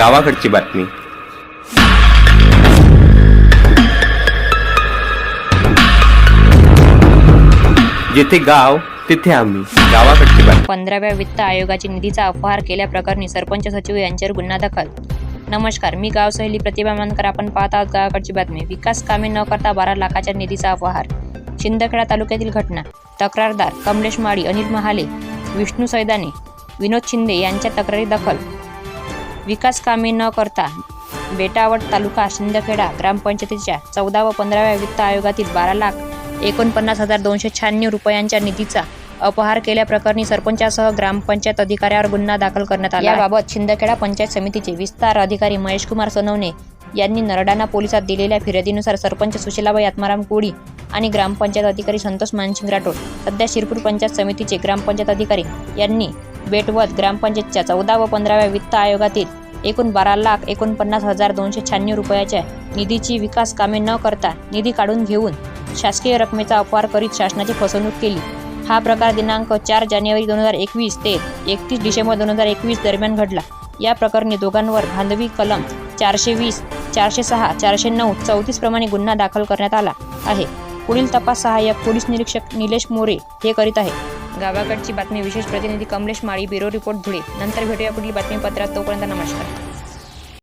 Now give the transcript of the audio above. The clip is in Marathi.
गावाकडची बातमी. जेथे गाव तिथे आम्ही. गावाकडची बातमी. पंधराव्या वित्त आयोगाची निधीचा अपहार केल्याप्रकरणी सरपंच सचिव यांच्यावर गुन्हा दाखल. नमस्कार मी गाव सहली प्रतिभा मानकर. आपण पाहत आहोत गावाकडची बातमी. विकास कामे न करता बारा लाखाच्या निधीचा अपहार. शिंदखेडा तालुक्यातील घटना. तक्रारदार कमलेश माळी अनिल महाले विष्णू सैदाने विनोद शिंदे यांच्या तक्रारी दखल. विकास कामे न करता बेटावट तालुका शिंदखेडा ग्रामपंचायतीच्या चौदा व पंधराव्या वित्त आयोगातील बारा लाख एकोणपन्नास हजार दोनशे शहाण्णव रुपयांच्या निधीचा अपहार केल्याप्रकरणी सरपंचासह ग्रामपंचायत अधिकाऱ्यावर गुन्हा दाखल करण्यात आला. याबाबत शिंदखेडा पंचायत समितीचे विस्तार अधिकारी महेशकुमार सोनवणे यांनी नरडाणा पोलिसात दिलेल्या फिर्यादीनुसार सरपंच सुशीलाबाई आत्माराम कोळी आणि ग्रामपंचायत अधिकारी संतोष मानसिंग राठोड सध्या शिरपूर पंचायत समितीचे ग्रामपंचायत अधिकारी यांनी बेटवत ग्रामपंचायतच्या चौदा व पंधराव्या वित्त आयोगातील एकूण बारा लाख एकोणपन्नास हजार दोनशे शहाण्णव रुपयाच्या निधीची विकास कामे न करता निधी काढून घेऊन शासकीय रकमेचा अपवार करीत शासनाची फसवणूक केली. हा प्रकार दिनांक चार जानेवारी दोन हजार एकवीस ते एकतीस डिसेंबर दोन हजार एकवीस दरम्यान घडला. या प्रकरणी दोघांवर भांधवी कलम चारशे वीस चारशे सहा चारशे नऊ चौतीस प्रमाणे गुन्हा दाखल करण्यात आला आहे. पुढील तपास सहाय्यक पोलीस निरीक्षक निलेश मोरे हे करीत आहे गावाकडची बातमी विशेष प्रतिनिधी कमलेश माळी ब्युरो रिपोर्ट धुळे. नंतर भेटूया पुढील बातमीपत्रात. तोपर्यंत नमस्कार.